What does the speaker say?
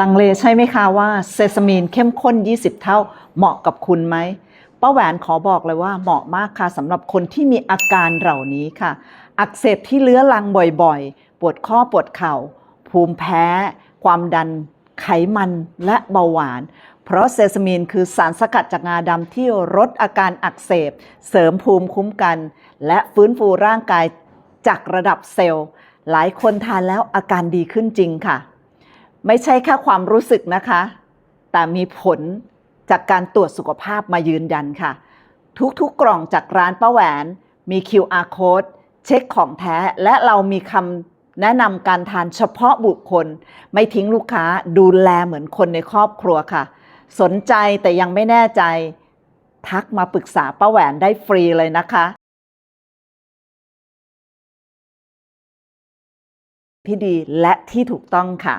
ลังเลใช่ไหมคะว่าเซซามีนเข้มข้น 20 เท่าเหมาะกับคุณไหมป้าแหวนขอบอกเลยว่าเหมาะมากค่ะสำหรับคนที่มีอาการเหล่านี้ค่ะ อักเสบที่เลื้อรังบ่อยๆ ปวดข้อปวดเข่า ภูมิแพ้ ความดัน ไขมันและเบาหวาน เพราะเซซามีนคือสารสกัดจากงาดำที่ลดอาการอักเสบ เสริมภูมิคุ้มกัน และฟื้นฟูร่างกายจากระดับเซลล์ หลายคนทานแล้วอาการดีขึ้นจริงค่ะ ไม่ใช่แค่ความรู้สึกนะคะ แต่มีผลจากการตรวจสุขภาพมายืนยันค่ะ ทุกๆกล่องจากร้านป้าแหวนมี QR code เช็คของแท้ และเรามีคำแนะนำการทานเฉพาะบุคคล ไม่ทิ้งลูกค้าดูแลเหมือนคนในครอบครัวค่ะ สนใจแต่ยังไม่แน่ใจ ทักมาปรึกษาป้าแหวนได้ฟรีเลยนะคะที่ดีและที่ถูกต้องค่ะ